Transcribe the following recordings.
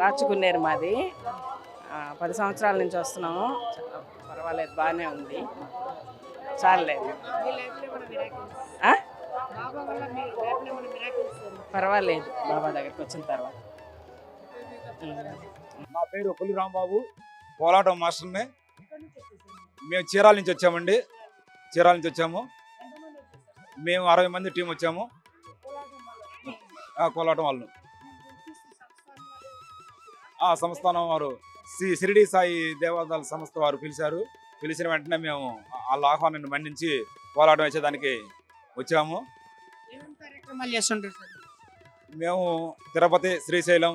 రాచుకునేరు మాది. పది సంవత్సరాల నుంచి వస్తున్నాము. పర్వాలేదు బాగానే ఉంది. చాలేదు పర్వాలేదు బాబా దగ్గరికి వచ్చిన తర్వాత. నా పేరు పులి రాంబాబు. పోలాటం మాస్టర్ని. మేము చీరాల నుంచి వచ్చామండి. చీరాల నుంచి వచ్చాము. మేము అరవై మంది టీం వచ్చాము. కోలాటం వాళ్ళు ఆ సంస్థానం వారు శ్రీ షిరిడి సాయి దేవాదాల సంస్థ వారు పిలిచారు. పిలిచిన వెంటనే మేము వాళ్ళ ఆహ్వానాన్ని మన్నించి కోలాటం వేసేదానికి వచ్చాము. కార్యక్రమాలు చేస్తుంటారు మేము తిరుపతి శ్రీశైలం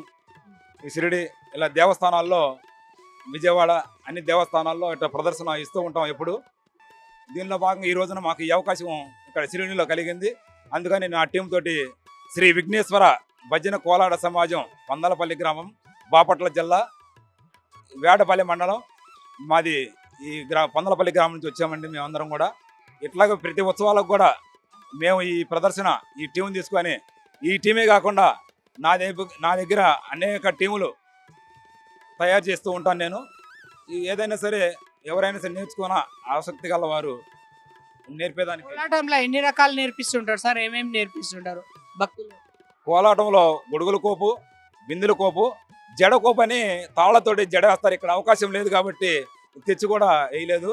షిరిడి ఇలా దేవస్థానాల్లో విజయవాడ అన్ని దేవస్థానాల్లో ఇట్లా ప్రదర్శన ఇస్తూ ఉంటాం ఎప్పుడు. దీనిలో భాగంగా ఈ రోజున మాకు ఈ అవకాశం ఇక్కడ షిరిడిలో కలిగింది. అందుకని నా టీం తోటి శ్రీ విఘ్నేశ్వర భజన కోలాడ సమాజం వందలపల్లి గ్రామం బాపట్ల జిల్లా వేడపల్లి మండలం. మాది ఈ గ్రా పొందలపల్లి గ్రామం నుంచి వచ్చామండి మేమందరం కూడా. ఇట్లాగే ప్రతి ఉత్సవాలకు కూడా మేము ఈ ప్రదర్శన ఈ టీం తీసుకొని ఈ టీమే కాకుండా నా దగ్గర నా దగ్గర అనేక టీములు తయారు చేస్తూ ఉంటాను నేను. ఏదైనా సరే ఎవరైనా సరే నేర్చుకున్న ఆసక్తి గల వారు నేర్పేదానికి కోలాటంలో ఎన్ని రకాలు నేర్పిస్తుంటారు సార్? ఏమేమి నేర్పిస్తుంటారు? భక్తులు? కోలాటంలో గొడుగుల కోపు బిందుల కోపు జడ కోపని తాళ్ళతోటి జడ వేస్తారు. ఇక్కడ అవకాశం లేదు కాబట్టి తెచ్చి కూడా వేయలేదు.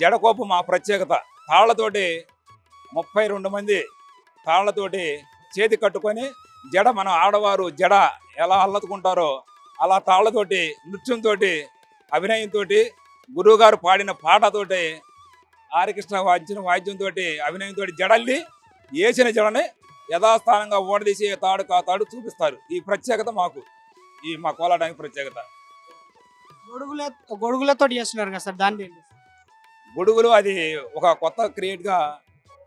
జడ కోపు మా ప్రత్యేకత. తాళ్ళతోటి ముప్పై రెండు మంది తాళ్ళతోటి చేతి కట్టుకొని జడ మన ఆడవారు జడ ఎలా అల్లతుకుంటారో అలా తాళ్ళతోటి నృత్యంతో అభినయంతో గురువుగారు పాడిన పాటతోటి ఆరికృష్ణ వాయించిన వాయిద్యంతో అభినయంతో జడల్లి వేసిన జడని యథాస్థానంగా ఓడదీసి తాడు కా తాడు చూపిస్తారు. ఈ ప్రత్యేకత మాకు. ఈ మా కోలాటానికి ప్రత్యేకత. గొడుగుల గొడుగులతో చేస్తున్నారు కదా సార్ దాన్ని? గొడుగులు అది ఒక కొత్త క్రియేట్గా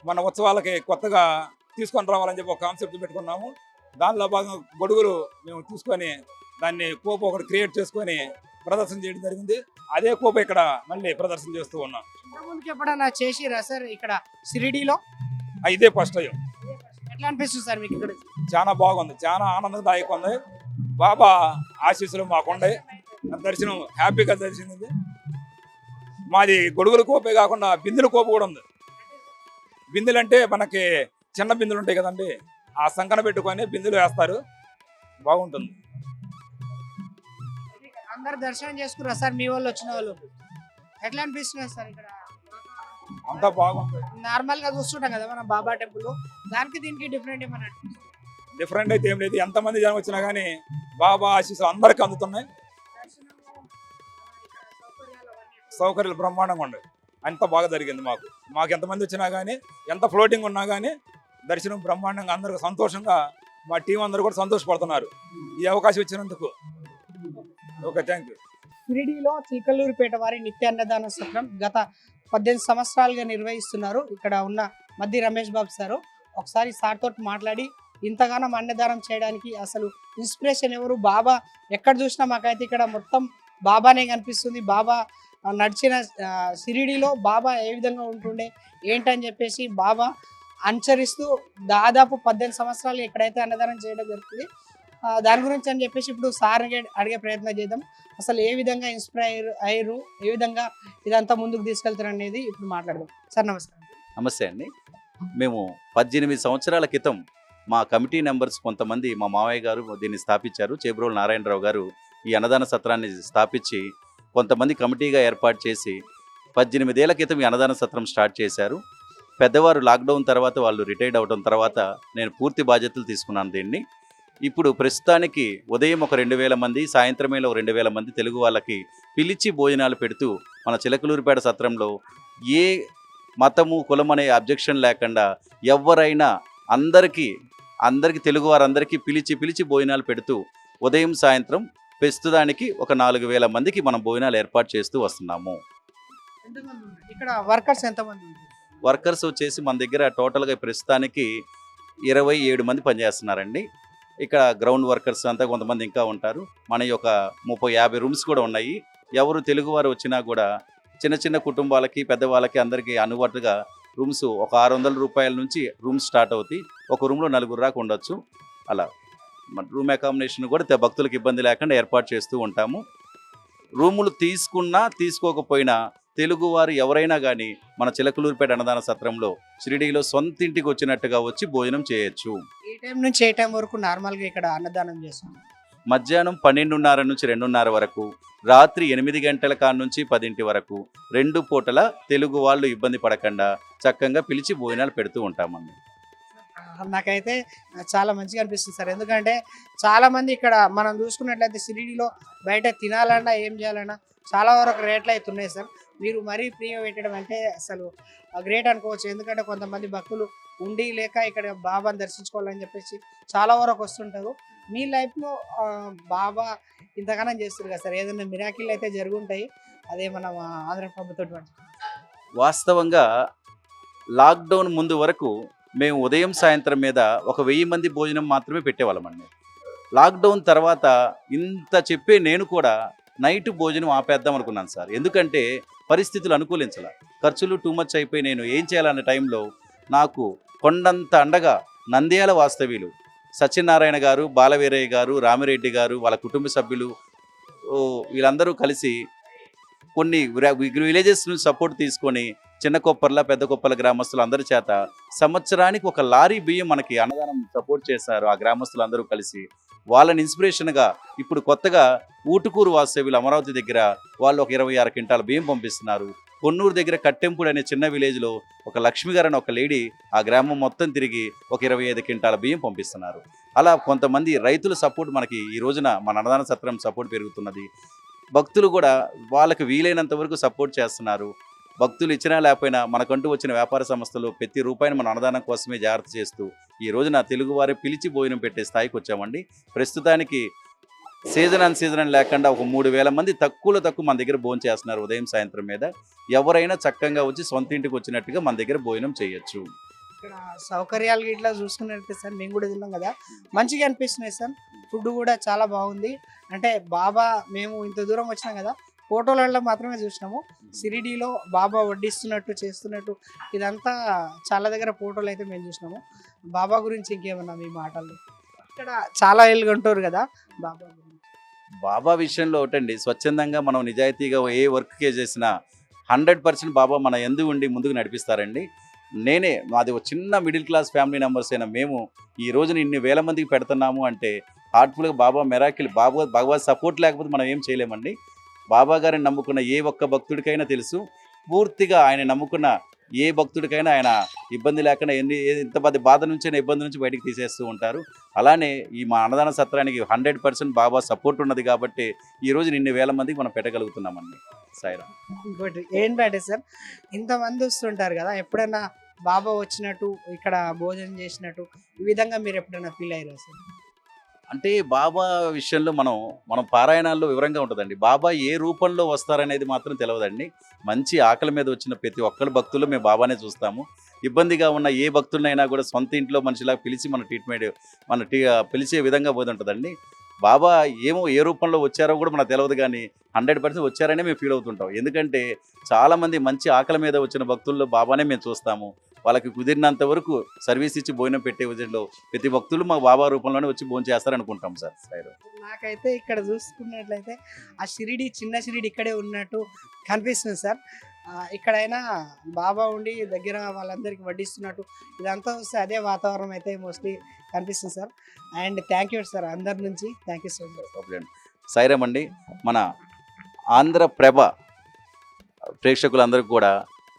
మన ఉత్సవాలకి కొత్తగా తీసుకొని రావాలని చెప్పి ఒక కాన్సెప్ట్ పెట్టుకున్నాము. దానిలో భాగంగా గొడుగులు మేము తీసుకొని దాన్ని కోపు ఒకటి క్రియేట్ చేసుకొని ప్రదర్శన చేయడం జరిగింది. అదే కోపు ఇక్కడ మళ్ళీ ప్రదర్శన చేస్తూ ఉన్నాం. ఎప్పుడన్నా చేసిరా సార్ ఇక్కడ షిరిడీలో? ఆ, ఇదే ఫస్ట్ టైం ఎట్లా అనిపిస్తుంది సార్ మీకు ఇక్కడ? చాలా బాగుంది చాలా ఆనందదాయకంగా ఉంది. బాబా ఆశీస్సులు మాకుండే దర్శనం హ్యాపీగా దర్శనం మాది గొడుగుల కోపే కాకుండా బిందెల కోపు కూడా ఉంది. బిందెలు అంటే మనకి చిన్న బిందెలు ఉంటాయి కదండి ఆ సంకన పెట్టుకొని బిందెలు వేస్తారు. బాగుంటుంది. అందరు దర్శనం సార్ మీ వాళ్ళు వచ్చిన వాళ్ళు. ఎట్లా అనిపిస్తున్నారు సార్ ఇక్కడ? అంతా బాగుంది. నార్మల్గా చూస్తుంటాం కదా మనం బాబా టెంపుల్. దానికి దీనికి డిఫరెంట్ ఏమన్నా? డిఫరెంట్ అయితే ఏం లేదు. ఎంతమంది జనం వచ్చినా కానీ బాబా ఆశీస్సులు అందరికీ అందుతున్నాయి. సౌకర్యాలు బ్రహ్మాండంగా ఉండవు అంత బాగా జరిగింది మాకు. మాకు ఎంతమంది వచ్చినా కానీ ఎంత ఫ్లోటింగ్ ఉన్నా కానీ దర్శనం బ్రహ్మాండంగా అందరూ సంతోషంగా మా టీం అందరూ కూడా సంతోషపడుతున్నారు. ఈ అవకాశం ఇచ్చినందుకు. ఓకే థ్యాంక్ యూ షిరిడీలో చిలకలూరుపేట వారి నిత్య అన్నదాన సత్రం గత పద్దెనిమిది సంవత్సరాలుగా నిర్వహిస్తున్నారు. ఇక్కడ ఉన్న మద్ది రమేష్ బాబు సారు. ఒకసారి సార్ తోటి మాట్లాడి ఇంతగానం అన్నదానం చేయడానికి అసలు ఇన్స్పిరేషన్ ఎవరు? బాబా ఎక్కడ చూసినా మాకైతే ఇక్కడ మొత్తం బాబానే కనిపిస్తుంది. బాబా నడిచిన సిరిడిలో బాబా ఏ విధంగా ఉంటుండే ఏంటని చెప్పేసి బాబా అనుసరిస్తూ దాదాపు పద్దెనిమిది సంవత్సరాలు ఎక్కడైతే అన్నదానం చేయడం జరుగుతుంది. దాని గురించి అని చెప్పేసి ఇప్పుడు సార్ అడిగే ప్రయత్నం చేద్దాం. అసలు ఏ విధంగా ఇన్స్పైర్ అయ్యారు? ఏ విధంగా ఇదంతా ముందుకు తీసుకెళ్తారు అనేది ఇప్పుడు మాట్లాడదాం. సార్ నమస్కారం. నమస్తే అండి. మేము పద్దెనిమిది సంవత్సరాల క్రితం మా కమిటీ మెంబర్స్ కొంతమంది మా మావయ్య గారు దీన్ని స్థాపించారు. చేబ్రోలు నారాయణరావు గారు ఈ అన్నదాన సత్రాన్ని స్థాపించి కొంతమంది కమిటీగా ఏర్పాటు చేసి పద్దెనిమిదేళ్ళ క్రితం ఈ అన్నదాన సత్రం స్టార్ట్ చేశారు. పెద్దవారు లాక్డౌన్ తర్వాత వాళ్ళు రిటైర్డ్ అవడం తర్వాత నేను పూర్తి బాధ్యతలు తీసుకున్నాను దీన్ని. ఇప్పుడు ప్రస్తుతానికి ఉదయం ఒక రెండు వేల మంది సాయంత్రమేలో ఒక రెండు వేల మంది తెలుగు వాళ్ళకి పిలిచి భోజనాలు పెడుతూ మన చిలకలూరిపేట సత్రంలో ఏ మతము కులం అనే అబ్జెక్షన్ లేకుండా ఎవరైనా అందరికీ అందరికీ తెలుగు వారందరికీ పిలిచి పిలిచి భోజనాలు పెడుతూ ఉదయం సాయంత్రం ప్రస్తుతానికి ఒక నాలుగు వేల మందికి మనం భోజనాలు ఏర్పాటు చేస్తూ వస్తున్నాము? ఇక్కడ వర్కర్స్ ఎంతమంది? వర్కర్స్ వచ్చేసి మన దగ్గర టోటల్గా ప్రస్తుతానికి ఇరవై ఏడు మంది పనిచేస్తున్నారండి. ఇక్కడ గ్రౌండ్ వర్కర్స్ అంతా కొంతమంది ఇంకా ఉంటారు. మన యొక్క ముప్పై యాభై రూమ్స్ కూడా ఉన్నాయి. ఎవరు తెలుగు వారు వచ్చినా కూడా చిన్న చిన్న కుటుంబాలకి పెద్దవాళ్ళకి అందరికీ అనువట్టుగా రూమ్స్ ఒక ఆరు వందల రూపాయల నుంచి రూమ్స్ స్టార్ట్ అవుతాయి. ఒక రూమ్లో నలుగురు రాకు ఉండొచ్చు. అలా. మన రూమ్ అకామిడేషన్ కూడా భక్తులకు ఇబ్బంది లేకుండా ఏర్పాటు చేస్తూ ఉంటాము. రూములు తీసుకున్నా తీసుకోకపోయినా తెలుగువారు ఎవరైనా కానీ మన చిలకలూరుపేట అన్నదాన సత్రంలో షిరిడీలో సొంత ఇంటికి వచ్చినట్టుగా వచ్చి భోజనం చేయొచ్చు. ఏ టైం నుంచి ఏ టైం వరకు నార్మల్గా ఇక్కడ అన్నదానం చేస్తాం? మధ్యాహ్నం పన్నెండున్నర నుంచి రెండున్నర వరకు రాత్రి ఎనిమిది గంటల కాడ నుంచి పదింటి వరకు రెండు పూటల తెలుగు వాళ్ళు ఇబ్బంది పడకుండా చక్కగా పిలిచి భోజనాలు పెడుతూ ఉంటామండి. నాకైతే చాలా మంచిగా అనిపిస్తుంది సార్. ఎందుకంటే చాలామంది ఇక్కడ మనం చూసుకున్నట్లయితే సిరిడిలో బయట తినాలన్నా ఏం చేయాలన్నా చాలా వరకు రేట్లు అయితే ఉన్నాయి సార్. మీరు మరీ ఫ్రీగా పెట్టడం అంటే అసలు గ్రేట్ అనుకోవచ్చు. ఎందుకంటే కొంతమంది భక్తులు ఉండి లేక ఇక్కడ బాబాని దర్శించుకోవాలని చెప్పేసి చాలా వరకు వస్తుంటారు. మీ లైఫ్లో బాబా ఇంతగానం చేస్తారు కదా సార్. ఏదైనా మిరాకిల్ అయితే జరుగుంటాయి. అదే మన ఆంధ్ర ప్రభుత్వం వాస్తవంగా లాక్డౌన్ ముందు వరకు మేము ఉదయం సాయంత్రం మీద ఒక వెయ్యి మంది భోజనం మాత్రమే పెట్టేవాళ్ళమండి. లాక్డౌన్ తర్వాత ఇంత చెప్పే నేను కూడా నైట్ భోజనం ఆపేద్దాం అనుకున్నాను సార్. ఎందుకంటే పరిస్థితులు అనుకూలించాల. ఖర్చులు టూ మచ్ అయిపోయి నేను ఏం చేయాలన్న టైంలో నాకు కొండంత అండగా నంద్యాల వాస్తవ్యులు సత్యనారాయణ గారు బాలవీరయ్య గారు రామిరెడ్డి గారు వాళ్ళ కుటుంబ సభ్యులు వీళ్ళందరూ కలిసి కొన్ని విలేజెస్ నుంచి సపోర్ట్ తీసుకొని చిన్న కొప్పర్ల పెద్ద కొప్పల గ్రామస్తులు అందరి చేత సంవత్సరానికి ఒక లారీ బియ్యం మనకి అన్నదానం సపోర్ట్ చేశారు ఆ గ్రామస్తులు అందరూ కలిసి. వాళ్ళని ఇన్స్పిరేషన్గా ఇప్పుడు కొత్తగా ఊటుకూరు వాస్తవ్యులు అమరావతి దగ్గర వాళ్ళు ఒక ఇరవై ఆరు క్వింటాల బియ్యం పంపిస్తున్నారు. కొన్నూరు దగ్గర కట్టెంపుడు అనే చిన్న విలేజ్లో ఒక లక్ష్మి గారు అనే ఒక లేడీ ఆ గ్రామం మొత్తం తిరిగి ఒక ఇరవై ఐదు క్వింటాల బియ్యం పంపిస్తున్నారు. అలా కొంతమంది రైతుల సపోర్ట్ మనకి ఈ రోజున మన అన్నదాన సత్రం సపోర్ట్ పెరుగుతున్నది. భక్తులు కూడా వాళ్ళకి వీలైనంత వరకు సపోర్ట్ చేస్తున్నారు. భక్తులు ఇచ్చినా లేకపోయినా మనకంటూ వచ్చిన వ్యాపార సంస్థలు ప్రతి రూపాయిని మన అన్నదానం కోసమే జాగ్రత్త చేస్తూ ఈ రోజున తెలుగువారి పిలిచి భోజనం పెట్టే స్థాయికి వచ్చామండి. ప్రస్తుతానికి సీజన్ అన్ సీజన్ లేకుండా ఒక మూడు వేల మంది తక్కువలో తక్కువ మన దగ్గర భోజనం చేస్తున్నారు ఉదయం సాయంత్రం మీద. ఎవరైనా చక్కగా వచ్చి సొంత ఇంటికి వచ్చినట్టుగా మన దగ్గర భోజనం చేయొచ్చు. ఇక్కడ సౌకర్యాలు ఇట్లా చూసుకున్నట్టు సార్ మేము కూడా తిన్నాం కదా. మంచిగా అనిపిస్తున్నాయి సార్. ఫుడ్ కూడా చాలా బాగుంది. అంటే బాబా మేము ఇంత దూరం వచ్చినాం కదా ఫోటోలలో మాత్రమే చూసినాము. సిరిడీలో బాబా వడ్డిస్తున్నట్టు చేస్తున్నట్టు ఇదంతా చాలా దగ్గర ఫోటోలు అయితే మేము చూసినాము. బాబా గురించి ఇంకేమన్నా మీ మాటలు? ఇక్కడ చాలా ఏళ్ళుగా ఉంటారు కదా బాబా గురించి. బాబా విషయంలో ఒకటండి స్వచ్ఛందంగా మనం నిజాయితీగా ఏ వర్క్ చేసినా హండ్రెడ్ పర్సెంట్ బాబా మన ఎందు ఉండి ముందుకు నడిపిస్తారండి. నేనే మాది ఒక చిన్న మిడిల్ క్లాస్ ఫ్యామిలీ మెంబర్స్ అయినా మేము ఈ రోజున ఇన్ని వేల మందికి పెడుతున్నాము అంటే హార్ట్ఫుల్గా బాబా మెరాకిల్ బాబా భగవత్ సపోర్ట్ లేకపోతే మనం ఏం చేయలేమండి. బాబా గారిని నమ్ముకున్న ఏ ఒక్క భక్తుడికైనా తెలుసు పూర్తిగా ఆయన నమ్ముకున్న ఏ భక్తుడికైనా ఆయన ఇబ్బంది లేకుండా ఎన్ని ఎంత పెద్ద బాధ నుంచి ఇబ్బంది నుంచి బయటికి తీసేస్తూ ఉంటారు. అలానే ఈ మా అన్నదాన సత్రానికి హండ్రెడ్ పర్సెంట్ బాబా సపోర్ట్ ఉన్నది కాబట్టి ఈరోజు రోజు వేల మందికి మనం పెట్టగలుగుతున్నామండి. సాయిరామ్ ఇంకోటి ఏంటంటే సార్? ఇంతమంది వస్తుంటారు కదా ఎప్పుడైనా బాబా వచ్చినట్టు ఇక్కడ భోజనం చేసినట్టు ఈ విధంగా మీరు ఎప్పుడైనా ఫీల్ అయ్యారా సార్? అంటే బాబా విషయంలో మనం మనం పారాయణాల్లో వివరంగా ఉంటుందండి. బాబా ఏ రూపంలో వస్తారనేది మాత్రం తెలియదండి మంచి ఆకలి మీద వచ్చిన ప్రతి ఒక్కరి భక్తులు మేము బాబానే చూస్తాము. ఇబ్బందిగా ఉన్న ఏ భక్తులనైనా కూడా సొంత ఇంట్లో మనిషిలా పిలిచి మన ట్రీట్మెంట్ మన టీ పిలిచే విధంగా పోయి ఉంటుందండి బాబా ఏమో ఏ రూపంలో వచ్చారో కూడా మనకు తెలియదు కానీ హండ్రెడ్ పర్సెంట్ వచ్చారనే మేము ఫీల్ అవుతుంటాం. ఎందుకంటే చాలామంది మంచి ఆకలి మీద వచ్చిన భక్తుల్లో బాబానే మేము చూస్తాము. వాళ్ళకి కుదిరినంత వరకు సర్వీస్ ఇచ్చి భోజనం పెట్టే విధంలో ప్రతి భక్తులు మా బాబా రూపంలోనే వచ్చి భోజనం చేస్తారనుకుంటాం సార్. సాయిరామ్ నాకైతే ఇక్కడ చూసుకున్నట్లయితే ఆ షిరిడి చిన్న షిరిడి ఇక్కడే ఉన్నట్టు కనిపిస్తుంది సార్. ఇక్కడైనా బాబా ఉండి దగ్గర వాళ్ళందరికీ వడ్డిస్తున్నట్టు ఇదంతా వస్తే అదే వాతావరణం అయితే మోస్ట్లీ కనిపిస్తుంది sir. And thank you sir అందరి నుంచి. Thank you so much. Sairam అండి మన ఆంధ్రప్రభ ప్రేక్షకులందరికీ కూడా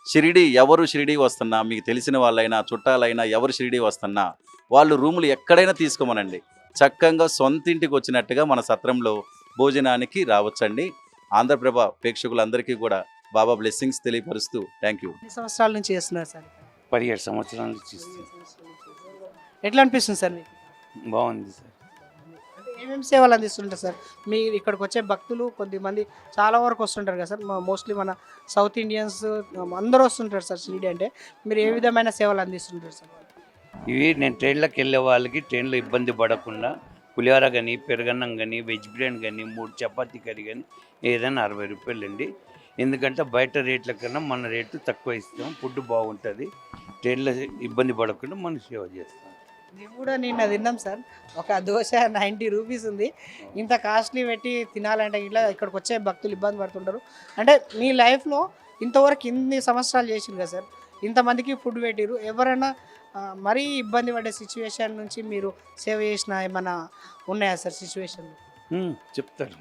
షిరిడి ఎవరు షిరిడి వస్తున్నా మీకు తెలిసిన వాళ్ళైనా చుట్టాలైనా ఎవరు షిరిడి వస్తున్నా వాళ్ళు రూములు ఎక్కడైనా తీసుకోమనండి. చక్కగా సొంత ఇంటికి వచ్చినట్టుగా మన సత్రంలో భోజనానికి రావచ్చండి. ఆంధ్రప్రభ ప్రేక్షకులందరికీ కూడా బాబా బ్లెస్సింగ్స్ తెలియపరుస్తూ థ్యాంక్ యూ. సంవత్సరాల నుంచి చేస్తున్నారు సార్? పదిహేడు సంవత్సరాల నుంచి. ఎట్లా అనిపిస్తుంది సార్ మీకు? బాగుంది సార్. ఏమేమి సేవలు అందిస్తుంటారు సార్? మీరు ఇక్కడికి వచ్చే భక్తులు కొద్దిమంది చాలా వరకు వస్తుంటారు కదా సార్? మోస్ట్లీ మన సౌత్ ఇండియన్స్ అందరూ వస్తుంటారు సార్ షిరిడి అంటే. మీరు ఏ విధమైన సేవలు అందిస్తుంటారు సార్? ఇవి నేను ట్రైన్లోకి వెళ్ళే వాళ్ళకి ట్రైన్లో ఇబ్బంది పడకుండా పులిహోర కానీ పెరగన్నం కానీ వెజ్ బిర్యానీ కానీ మూడు చపాతీ కర్రీ కానీ ఏదైనా అరవై రూపాయలు అండి. ఎందుకంటే బయట రేట్ల కన్నా మన రేటు తక్కువ ఇస్తాం ఫుడ్ బాగుంటుంది. ట్రైన్లో ఇబ్బంది పడకుండా మనం సేవ చేస్తాం. మేము కూడా నిన్న తిన్నాం సార్. ఒక దోశ నైంటీ రూపీస్ ఉంది. ఇంత కాస్ట్లీ పెట్టి తినాలంటే ఇట్లా ఇక్కడికి వచ్చే భక్తులు ఇబ్బంది పడుతుంటారు. అంటే మీ లైఫ్లో ఇంతవరకు ఇన్ని సంవత్సరాలు చేసింది కదా సార్. ఇంతమందికి ఫుడ్ పెట్టిరు ఎవరైనా మరీ ఇబ్బంది పడే సిచ్యువేషన్ నుంచి మీరు సేవ్ చేసిన ఏమైనా ఉన్నాయా సార్ సిచ్యువేషన్ చెప్తారు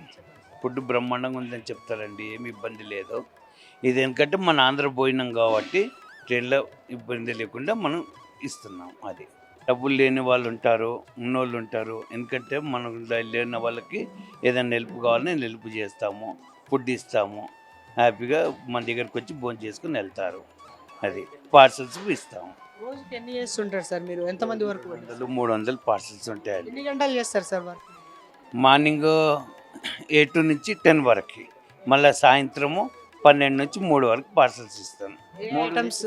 ఫుడ్ బ్రహ్మాండంగా ఉందని చెప్తారండి. ఏమి ఇబ్బంది లేదు. ఇది ఎందుకంటే మన ఆంధ్ర పోయినాం కాబట్టి ట్రైన్లో ఇబ్బంది లేకుండా మనం ఇస్తున్నాం అది. డబ్బులు లేని వాళ్ళు ఉంటారు ఉన్నోళ్ళు ఉంటారు. ఎందుకంటే మనం లేని వాళ్ళకి ఏదైనా హెల్ప్ కావాలని హెల్ప్ చేస్తాము ఫుడ్ ఇస్తాము. హ్యాపీగా మన దగ్గరకు వచ్చి భోజనం చేసుకుని వెళ్తారు. అది పార్సల్స్ ఇస్తాము. రోజుకి ఎన్ని చేస్తుంటారు సార్ మీరు? ఎంతమంది వరకు వందలు మూడు వందలు పార్సల్స్ ఉంటాయండి. ఎన్ని గంటలు చేస్తారు సార్ వర్క్? మార్నింగ్ ఎయిట్ నుంచి టెన్ వరకు మళ్ళీ సాయంత్రము పన్నెండు నుంచి మూడు వరకు పార్సల్స్ ఇస్తాను. ఏ మూడు ఐటమ్స్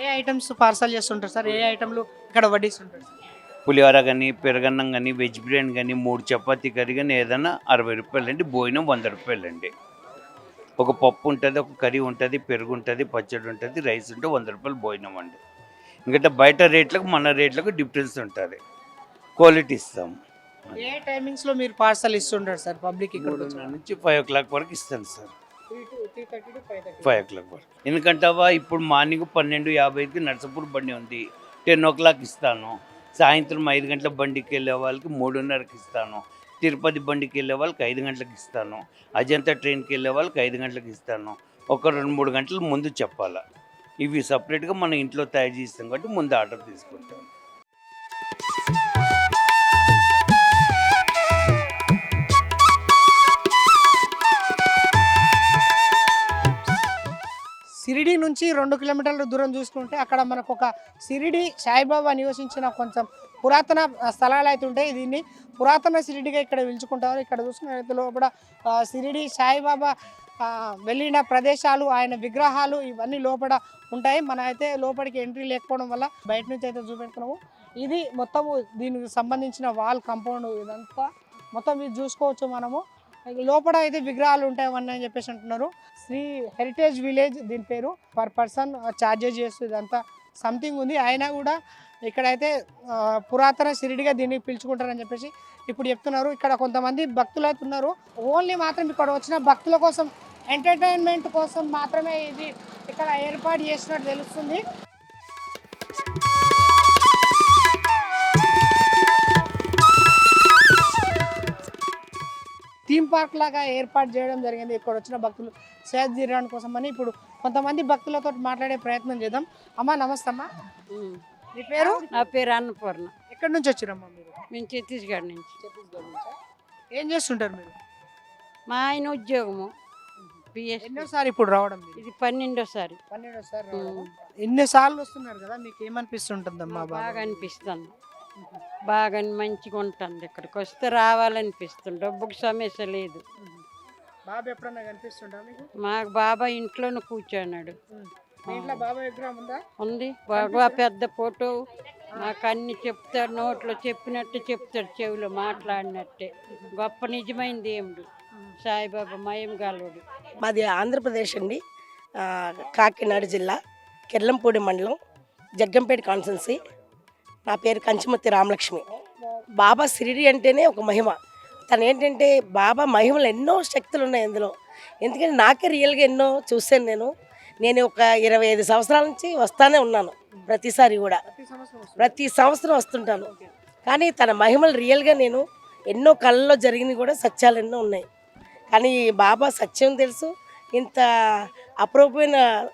ఏ ఐటమ్స్ పార్సల్ చేస్తుంటారు సార్? ఏ ఐటమ్లు ఇక్కడ వడ్డిస్తుంటారు సార్? పులిహోర కానీ పెరగన్నం కానీ వెజ్ బిర్యానీ కానీ మూడు చపాతీ కర్రీ కానీ ఏదైనా అరవై రూపాయలు అండి భోజనం వంద రూపాయలు అండి ఒక పప్పు ఉంటుంది ఒక కర్రీ ఉంటుంది పెరుగు ఉంటుంది పచ్చడి ఉంటుంది రైస్ ఉంటే వంద రూపాయలు భోజనం అండి. ఎందుకంటే బయట రేట్లకు మన రేట్లకు డిఫరెన్స్ ఉంటుంది. క్వాలిటీ ఇస్తాం. ఏ టైమింగ్స్లో మీరు పార్సల్ ఇస్తుంటారు సార్ పబ్లిక్ నుంచి ఫైవ్ ఓ క్లాక్ వరకు ఇస్తాను సార్. ఫైవ్ ఓ క్లాక్ వరకు. ఎందుకంటే ఇప్పుడు మార్నింగ్ పన్నెండు యాభైకి నర్సపూర్ బండి ఉంది. టెన్ ఓ క్లాక్ ఇస్తాను. సాయంత్రం ఐదు గంటల బండికి వెళ్ళే వాళ్ళకి మూడున్నరకి ఇస్తాను. తిరుపతి బండికి వెళ్ళే వాళ్ళకి ఐదు గంటలకు ఇస్తాను. అజంతా ట్రైన్కి వెళ్ళే వాళ్ళకి ఐదు గంటలకు ఇస్తాను. ఒక రెండు మూడు గంటల ముందు చెప్పాలా. ఇవి సపరేట్గా మనం ఇంట్లో తయారు చేస్తాం కాబట్టి ముందు ఆర్డర్ తీసుకుంటాం షిరిడి నుంచి రెండు కిలోమీటర్ల దూరం చూసుకుంటే అక్కడ మనకు ఒక సిరిడి సాయిబాబా నివసించిన కొంచెం పురాతన స్థలాలు అయితే ఉంటాయి. దీన్ని పురాతన సిరిడిగా ఇక్కడ పిలుచుకుంటారు. ఇక్కడ చూసుకున్నట్లయితే లోపల షిరిడి సిరిడి సాయిబాబా వెళ్ళిన ప్రదేశాలు ఆయన విగ్రహాలు ఇవన్నీ లోపల ఉంటాయి. మన అయితే లోపలికి ఎంట్రీ లేకపోవడం వల్ల బయట నుంచి అయితే చూపెడుతున్నాము. ఇది మొత్తము దీనికి సంబంధించిన వాల్ కంపౌండ్ ఇదంతా మొత్తం ఇది చూసుకోవచ్చు మనము. లోపల అయితే విగ్రహాలు ఉంటాయి అని చెప్పేసి అంటున్నారు. శ్రీ హెరిటేజ్ విలేజ్ దీని పేరు. పర్ పర్సన్ ఛార్జెస్ చేస్తుంది ఇదంతా సంథింగ్ ఉంది. అయినా కూడా ఇక్కడైతే పురాతన సిరిడిగా దీన్ని పిలుచుకుంటారని చెప్పేసి ఇప్పుడు చెప్తున్నారు. ఇక్కడ కొంతమంది భక్తులు అయితే ఉన్నారు. ఓన్లీ మాత్రం ఇక్కడ వచ్చిన భక్తుల కోసం ఎంటర్టైన్మెంట్ కోసం మాత్రమే ఇది ఇక్కడ ఏర్పాటు చేసినట్టు తెలుస్తుంది. థీమ్ పార్క్ లాగా ఏర్పాటు చేయడం జరిగింది. ఇక్కడ వచ్చిన భక్తులు సేద తీరడానికి కోసం అని ఇప్పుడు కొంతమంది భక్తులతో మాట్లాడే ప్రయత్నం చేద్దాం. అమ్మా నమస్తే అమ్మా. మీ పేరు? నా పేరు అన్నపూర్ణ. ఎక్కడి నుంచి వచ్చిరమ్మా మీరు? మేము ఛత్తీస్గఢ్ నుంచి. ఛత్తీస్గఢ్ నుంచా? ఏం చేస్తుంటారు మీరు? మా ఆయన ఉద్యోగము. ఎన్నోసారి ఇప్పుడు రావడం ఇది పన్నెండోసారి. పన్నెండోసారి ఉమ్. రావడం. ఎన్ని సార్లు వస్తున్నారు కదా మీకు ఏమనిపిస్తుంటుందమ్మా బాగా బాగా అనిపిస్తుంది బాగా మంచిగా ఉంటుంది ఇక్కడికి వస్తే రావాలనిపిస్తుంది. డబ్బుకి సమస్య లేదు. బాబు ఎప్పుడన్నా మీకు? మాకు బాబా ఇంట్లోనే కూర్చున్నాడు. మీ ఇంట్లో బాబా విగ్రహం ఉందా? ఉంది. బాగా పెద్ద ఫోటో. మాకు అన్ని చెప్తాడు నోట్లో చెప్పినట్టు చెప్తాడు చెవిలో మాట్లాడినట్టే. గొప్ప నిజమైన దేవుడు సాయిబాబా మయం గలవుడు. మాది ఆంధ్రప్రదేశ్ అండి. కాకినాడ జిల్లా కిర్లంపూడి మండలం జగ్గంపేట కాన్సెన్సీ నా పేరు కంచిమతి రామలక్ష్మి. బాబా సిరిడి అంటేనే ఒక మహిమ. తను ఏంటంటే బాబా మహిమలు ఎన్నో శక్తులు ఉన్నాయి అందులో ఎందుకంటే నాకే రియల్గా ఎన్నో చూశాను నేను. నేను ఒక ఇరవై ఐదు సంవత్సరాల నుంచి వస్తానే ఉన్నాను ప్రతిసారి కూడా. ప్రతి సంవత్సరం వస్తుంటాను. కానీ తన మహిమలు రియల్గా నేను ఎన్నో కళ్ళలో జరిగినవి కూడా సత్యాలు ఎన్నో ఉన్నాయి. కానీ బాబా సత్యం తెలుసు. ఇంత అపరూపమైన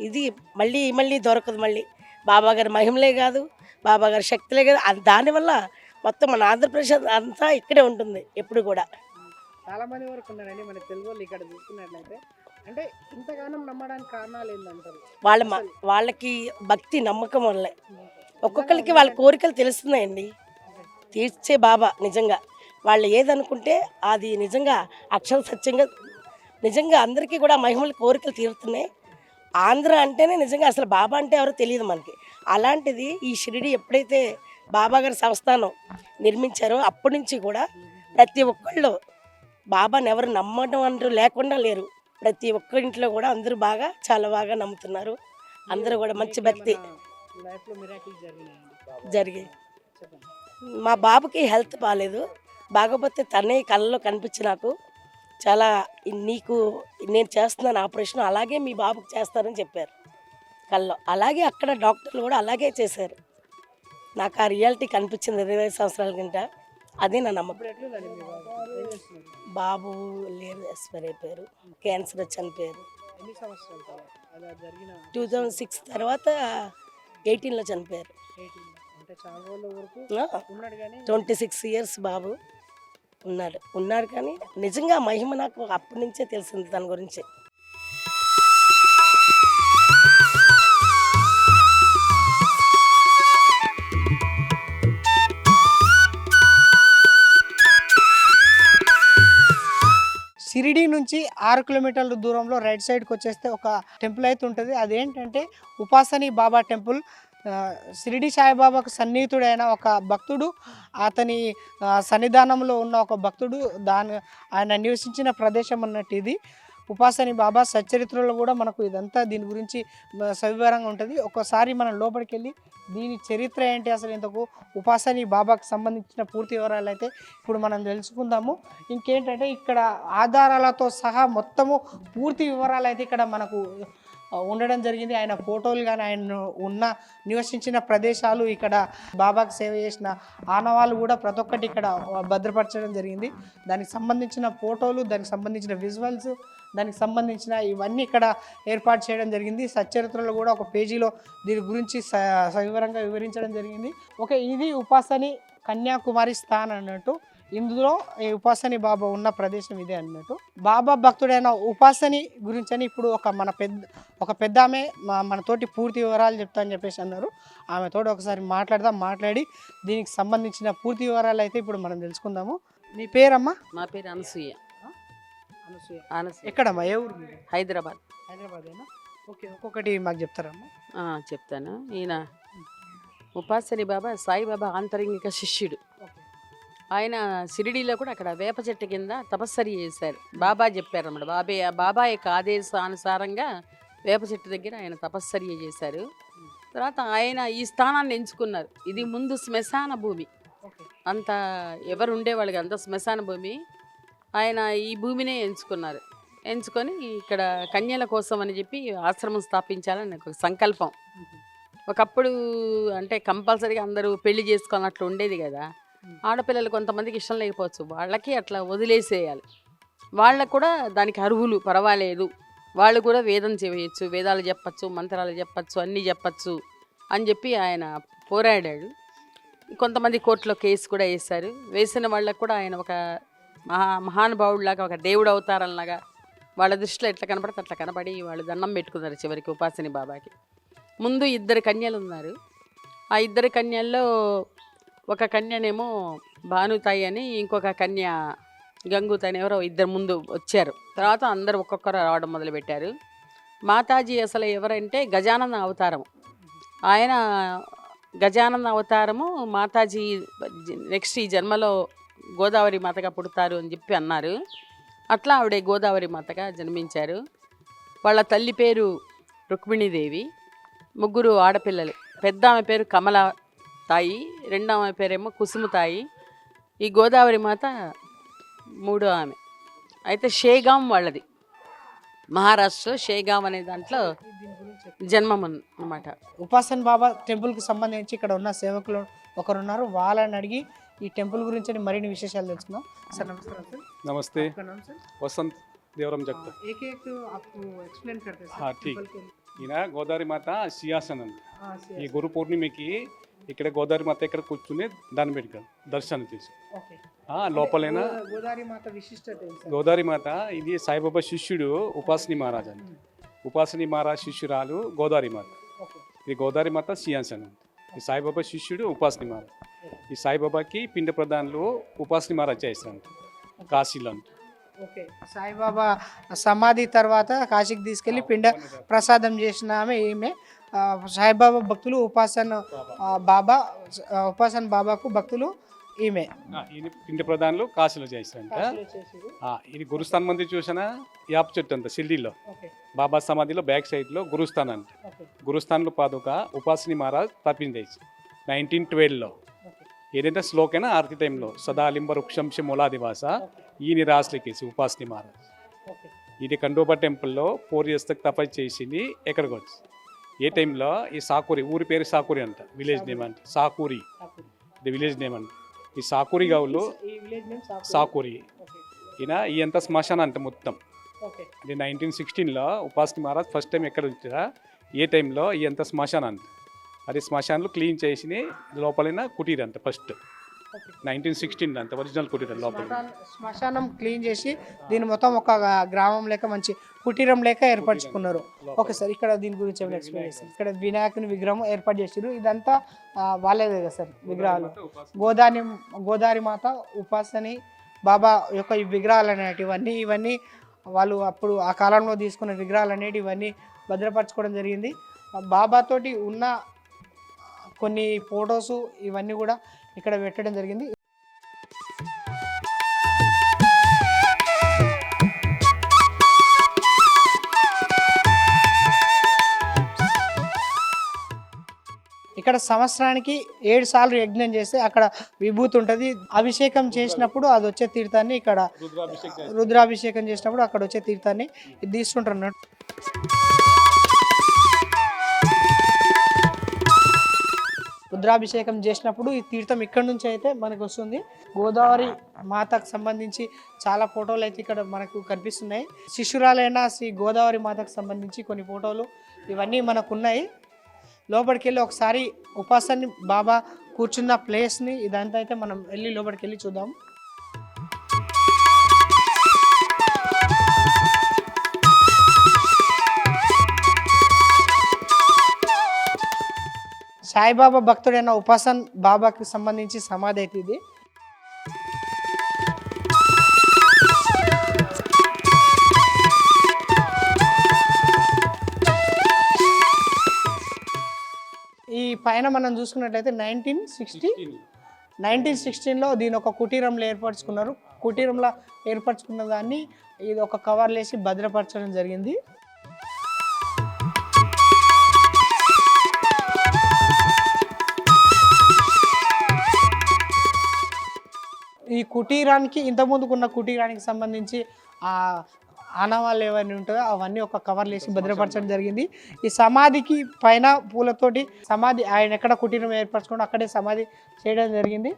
ఇది మళ్ళీ మళ్ళీ దొరకదు మళ్ళీ. బాబా గారి మహిమలే కాదు. బాబా గారి శక్తులే కాదు. అది దానివల్ల మొత్తం మన ఆంధ్రప్రదేశ్ అంతా ఇక్కడే ఉంటుంది ఎప్పుడు కూడా. చాలా మంది వరకు ఉన్నారండి మన తెలుగు వాళ్ళు ఇక్కడ చూసుకున్నట్లయితే అంటే ఇంతగానం నమ్మడానికి కారణాలు ఏంటంటారు వాళ్ళ వాళ్ళకి భక్తి నమ్మకం వల్లే. ఒక్కొక్కరికి వాళ్ళ కోరికలు తెలుస్తున్నాయండి. తీర్చే బాబా నిజంగా. వాళ్ళు ఏదనుకుంటే అది నిజంగా అక్షర సత్యంగా నిజంగా అందరికీ కూడా మహిమల కోరికలు తీరుతున్నాయి. ఆంధ్ర అంటేనే నిజంగా అసలు బాబా అంటే ఎవరో తెలియదు మనకి. అలాంటిది ఈ షిరిడి ఎప్పుడైతే బాబాగారి సంస్థానం నిర్మించారో. అప్పటి నుంచి కూడా ప్రతి ఒక్కళ్ళు బాబాని ఎవరు నమ్మడం అంటూ లేకుండా లేరు. ప్రతి ఒక్క ఇంట్లో కూడా అందరూ బాగా చాలా బాగా నమ్ముతున్నారు. అందరూ కూడా మంచి భక్తి జరిగే మా బాబుకి హెల్త్ బాగాలేదు బాగోపోతే తనే కళ్ళలో కనిపించి నాకు చాలా నీకు నేను చేస్తున్నాను ఆపరేషన్ అలాగే మీ బాబుకి చేస్తారని చెప్పారు కళ్ళలో. అలాగే అక్కడ డాక్టర్లు కూడా అలాగే చేశారు. నాకు ఆ రియాలిటీ కనిపించింది ఇరవై సంవత్సరాల కింద. అదే నా నమ్మకం. బాబు లేరు ఎక్స్పైర్ అయిపోయారు. క్యాన్సర్ వచ్చి చనిపోయారు టూ థౌజండ్ సిక్స్ తర్వాత ఎయిటీన్లో చనిపోయారు. 18 అంటే చాలా రోజుల వరకు ఉన్నాడు కానీ ట్వంటీ సిక్స్ ఇయర్స్ బాబు ఉన్నాడు. ఉన్నాడు కానీ నిజంగా మహిమ నాకు అప్పటి నుంచే తెలిసింది తన గురించి. సిరిడి నుంచి ఆరు కిలోమీటర్ల దూరంలో రైట్ సైడ్కి వచ్చేస్తే ఒక టెంపుల్ అయితే ఉంటుంది. అదేంటంటే ఉపాసని బాబా టెంపుల్. షిరిడి సాయిబాబాకు సన్నిహితుడైన ఒక భక్తుడు అతని సన్నిధానంలో ఉన్న ఒక భక్తుడు దాని ఆయన నివసించిన ప్రదేశం అన్నట్టు ఇది. ఉపాసని బాబా సచ్చరిత్రలో కూడా మనకు ఇదంతా దీని గురించి సవివరంగా ఉంటుంది. ఒక్కసారి మనం లోపలికి వెళ్ళి దీని చరిత్ర ఏంటి అసలు ఇంతకు ఉపాసని బాబాకు సంబంధించిన పూర్తి వివరాలు అయితే ఇప్పుడు మనం తెలుసుకుందాము. ఇంకేంటంటే ఇక్కడ ఆధారాలతో సహా మొత్తము పూర్తి వివరాలు అయితే ఇక్కడ మనకు ఉండడం జరిగింది. ఆయన ఫోటోలు కానీ ఆయన ఉన్న నివసించిన ప్రదేశాలు ఇక్కడ బాబాకు సేవ చేసిన ఆనవాళ్ళు కూడా ప్రతి ఒక్కటి ఇక్కడ భద్రపరచడం జరిగింది. దానికి సంబంధించిన ఫోటోలు దానికి సంబంధించిన విజువల్స్ దానికి సంబంధించిన ఇవన్నీ ఇక్కడ ఏర్పాటు చేయడం జరిగింది. సచ్చరిత్రలో కూడా ఒక పేజీలో దీని గురించి స సవివరంగా వివరించడం జరిగింది. ఓకే ఇది ఉపాసని కన్యాకుమారి స్థాన్ అన్నట్టు. ఇందులో ఈ ఉపాసని బాబా ఉన్న ప్రదేశం ఇదే అన్నట్టు. బాబా భక్తుడైన ఉపాసని గురించి అని ఇప్పుడు ఒక మన పెద్ద ఒక పెద్ద ఆమె మనతోటి పూర్తి వివరాలు చెప్తా అని చెప్పేసి అన్నారు. ఆమెతోటి ఒకసారి మాట్లాడదాం మాట్లాడి దీనికి సంబంధించిన పూర్తి వివరాలు అయితే ఇప్పుడు మనం తెలుసుకుందాము. మీ పేరమ్మా? నా పేరు అనసూయ. అనసూయ. అనసూయ. ఎక్కడమ్మా? ఏ ఊరు మీది? హైదరాబాద్. హైదరాబాదేనా? ఓకే ఒక్కొక్కటి మాకు చెప్తారమ్మా. చెప్తాను. ఈయన ఉపాసని బాబా సాయిబాబా ఆంతరంగిక శిష్యుడు. ఆయన షిరిడీలో కూడా అక్కడ వేప చెట్టు కింద తపస్సరి చేశారు. బాబా చెప్పారు అన్నమాట బాబే బాబా యొక్క ఆదేశానుసారంగా వేప చెట్టు దగ్గర ఆయన తపస్సరి చేశారు. తర్వాత ఆయన ఈ స్థానాన్ని ఎంచుకున్నారు. ఇది ముందు శ్మశాన భూమి. అంత ఎవరు ఉండేవాళ్ళకి అంత శ్మశాన భూమి. ఆయన ఈ భూమినే ఎంచుకున్నారు. ఎంచుకొని ఇక్కడ కన్యల కోసం అని చెప్పి ఆశ్రమం స్థాపించాలని ఒక సంకల్పం. ఒకప్పుడు అంటే కంపల్సరీగా అందరూ పెళ్ళి చేసుకున్నట్లు ఉండేది కదా. ఆడపిల్లలు కొంతమందికి ఇష్టం లేకపోవచ్చు. వాళ్ళకి అట్లా వదిలేసేయాలి. వాళ్ళకు కూడా దానికి అర్హులు పర్వాలేదు. వాళ్ళు కూడా వేదం చేయవచ్చు వేదాలు చెప్పచ్చు మంత్రాలు చెప్పచ్చు అన్నీ చెప్పచ్చు అని చెప్పి ఆయన పోరాడాడు. కొంతమంది కోర్టులో కేసు కూడా వేశారు. వేసిన వాళ్ళకు కూడా ఆయన ఒక మహా మహానుభావుడిలాగా ఒక దేవుడు అవుతారన్నగా వాళ్ళ దృష్టిలో ఎట్లా కనపడితే అట్లా కనపడి వాళ్ళు దండం పెట్టుకున్నారు చివరికి ఉపాసని బాబాకి. ముందు ఇద్దరు కన్యలు ఉన్నారు ఆ ఇద్దరు కన్యల్లో ఒక కన్యనేమో భానుతాయి అని ఇంకొక కన్య గంగుతాయి ఎవరో ఇద్దరు ముందు వచ్చారు. తర్వాత అందరు ఒక్కొక్కరు రావడం మొదలుపెట్టారు. మాతాజీ అసలు ఎవరంటే గజానంద అవతారం. ఆయన గజానంద అవతారము మాతాజీ నెక్స్ట్ ఈ జన్మలో గోదావరి మాతగా పుడతారు అని చెప్పి అన్నారు. అట్లా ఆవిడ గోదావరి మాతగా జన్మించారు. వాళ్ళ తల్లి పేరు రుక్మిణీదేవి. ముగ్గురు ఆడపిల్లలు. పెద్ద ఆమె పేరు కమల తాయి. రెండో ఆమె పేరేమో కుసుమ తాయి. ఈ గోదావరి మాత మూడో ఆమె. అయితే షేగాం వాళ్ళది. మహారాష్ట్రలో షేగాం అనే దాంట్లో జన్మం అన్నమాట. ఉపాసన్ బాబా టెంపుల్కి సంబంధించి ఇక్కడ ఉన్న సేవకులు ఒకరున్నారు. వాళ్ళని అడిగి ఈ టెంపుల్ గురించి మరిన్ని విశేషాలు తెలుసుకుందాం. సార్ నమస్కారం సార్ నమస్తే. వసంత్ దేవరం జగత ఈయన గోదావరి మాత సియాసనం ఈ గురు పూర్ణిమకి ఇక్కడ గోదావరి మాత ఇక్కడ కూర్చుని దాని పెట్టుకోండి దర్శనం చేసి. లోపలైనా? గోదావరి మాత విశిష్ట గోదావరి మాత ఇది సాయిబాబా శిష్యుడు ఉపాసిని మహారాజ్ అండి ఉపాసిని మహారాజ్ శిష్యురాలు గోదావరి మాత. ఇది గోదావరి మాత సియాసనం సాయిబాబా శిష్యుడు ఉపాసిని మహారాజ్. ఈ సాయిబాబాకి పిండ ప్రధానులు ఉపాసని మహారాజ్ చేస్తాడు కాశీలో అంట. ఓకే. సాయిబాబా సమాధి తర్వాత కాశీకి తీసుకెళ్ళి పిండ ప్రసాదం చేసిన ఆమె ఈమె. సాయిబాబా భక్తులు ఉపాసన బాబా ఉపాసన బాబాకు భక్తులు ఈమె. పిండి ప్రధానులు కాశీలో చేశారంట. ఇది గురుస్థాన్ మంది చూసినా యాప్ చెట్టు అంత షిల్డీలో ఓకే. బాబా సమాధిలో బ్యాక్ సైడ్లో గురుస్థాన్ అంట. గురుస్థాన్లో పాదుక ఉపాసిని మహారాజ్ స్థాపించేసి నైన్టీన్ ట్వెల్వ్లో. ఏదైతే శ్లోకైనా ఆరతి టైంలో సదాలింబ వృక్షంశ మూలాదివాస ఈ నిరాశ్లికేసి ఉపాసిని మహారాజ్ ఇది కండోబా టెంపుల్లో ఫోర్ ఇయర్స్ తక్ తపస్సు చేసింది ఎక్కడికి వచ్చి ఏ టైంలో ఈ సాకూరి ఊరి పేరు సాకూరి అంట విలేజ్ నేమ్ అంట సాకూరి. ఇది విలేజ్ నేమ్ అంట. ఈ సాకూరి గావులు నేమ్ సాకూరి. ఈయన ఈ అంత శ్మశానం అంట మొత్తం. ఇది నైన్టీన్ సిక్స్టీన్లో ఉపాసిని మహారాజ్ ఫస్ట్ టైం ఎక్కడ వచ్చారా ఏ టైంలో ఈ అంత శ్మశానం అంట? అది శ్మశాన్లు క్లీన్ చేసి లోపలిన కుటీర్ అంట ఫస్ట్. నైన్టీన్ సిక్స్టీన్ అంత ఒరిజినల్ కుటీర్ లోపల. శ్మశానం- క్లీన్ చేసి దీని మొత్తం ఒక గ్రామం లేక మంచి కుటీరం లేక ఏర్పరచుకున్నారు. ఓకే సార్ ఇక్కడ దీని గురించి ఏమైనా ఎక్స్ప్లెయిన్ చేస్తారు? ఇక్కడ వినాయకుని విగ్రహం ఏర్పాటు చేసారు ఇదంతా వాళ్ళేదే కదా సార్ విగ్రహాలు. గోదాని గోదావరి మాత ఉపాసని బాబా యొక్క ఈ విగ్రహాలు అనేటివి ఇవన్నీ వాళ్ళు అప్పుడు ఆ కాలంలో తీసుకున్న విగ్రహాలు అనేవి ఇవన్నీ భద్రపరచుకోవడం జరిగింది. బాబాతోటి ఉన్న కొన్ని ఫొటోస్ ఇవన్నీ కూడా ఇక్కడ పెట్టడం జరిగింది. ఇక్కడ సంవత్సరానికి ఏడు సార్లు యజ్ఞం చేస్తే అక్కడ విభూతి ఉంటుంది. అభిషేకం చేసినప్పుడు అది వచ్చే తీర్థాన్ని ఇక్కడ రుద్రాభిషేకం చేసినప్పుడు అక్కడ వచ్చే తీర్థాన్ని ఇది రుద్రాభిషేకం చేసినప్పుడు ఈ తీర్థం ఇక్కడ నుంచి అయితే మనకు వస్తుంది. గోదావరి మాతకు సంబంధించి చాలా ఫోటోలు అయితే ఇక్కడ మనకు కనిపిస్తున్నాయి. శిశురాలైన శ్రీ గోదావరి మాతకు సంబంధించి కొన్ని ఫోటోలు ఇవన్నీ మనకు ఉన్నాయి లోపలికి వెళ్ళి ఒకసారి ఉపాసాన్ని బాబా కూర్చున్న ప్లేస్ని ఇదంతా అయితే మనం వెళ్ళి లోపలికి వెళ్ళి చూద్దాం. సాయిబాబా భక్తుడైన ఉపాసన్ బాబాకి సంబంధించి సమాధి అయితే ఇది. ఈ పైన మనం చూసుకున్నట్లయితే నైన్టీన్ సిక్స్టీ నైన్టీన్ సిక్స్టీన్లో దీని ఒక కుటీరంలో ఏర్పరచుకున్నారు. కుటీరంలో ఏర్పరచుకున్న దాన్ని ఇది ఒక కవర్లో వేసి భద్రపరచడం జరిగింది. ఈ కుటీరానికి ఇంతకుముందుకు ఉన్న కుటీరానికి సంబంధించి ఆ ఆనవాళ్ళు ఏవన్నీ ఉంటాయో అవన్నీ ఒక కవర్లు వేసి భద్రపరచడం జరిగింది. ఈ సమాధికి పైన పూలతోటి సమాధి ఆయన ఎక్కడ కుటీరం ఏర్పరచుకుంటూ అక్కడే సమాధి చేయడం జరిగింది.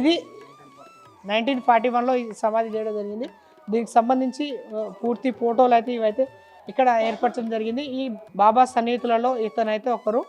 ఇది నైన్టీన్ ఫార్టీ వన్లో ఈ సమాధి చేయడం జరిగింది. దీనికి సంబంధించి పూర్తి ఫోటోలు అయితే ఇవైతే ఇక్కడ ఏర్పరచడం జరిగింది. ఈ బాబా సన్నిహితులలో ఇతనైతే ఒకరు.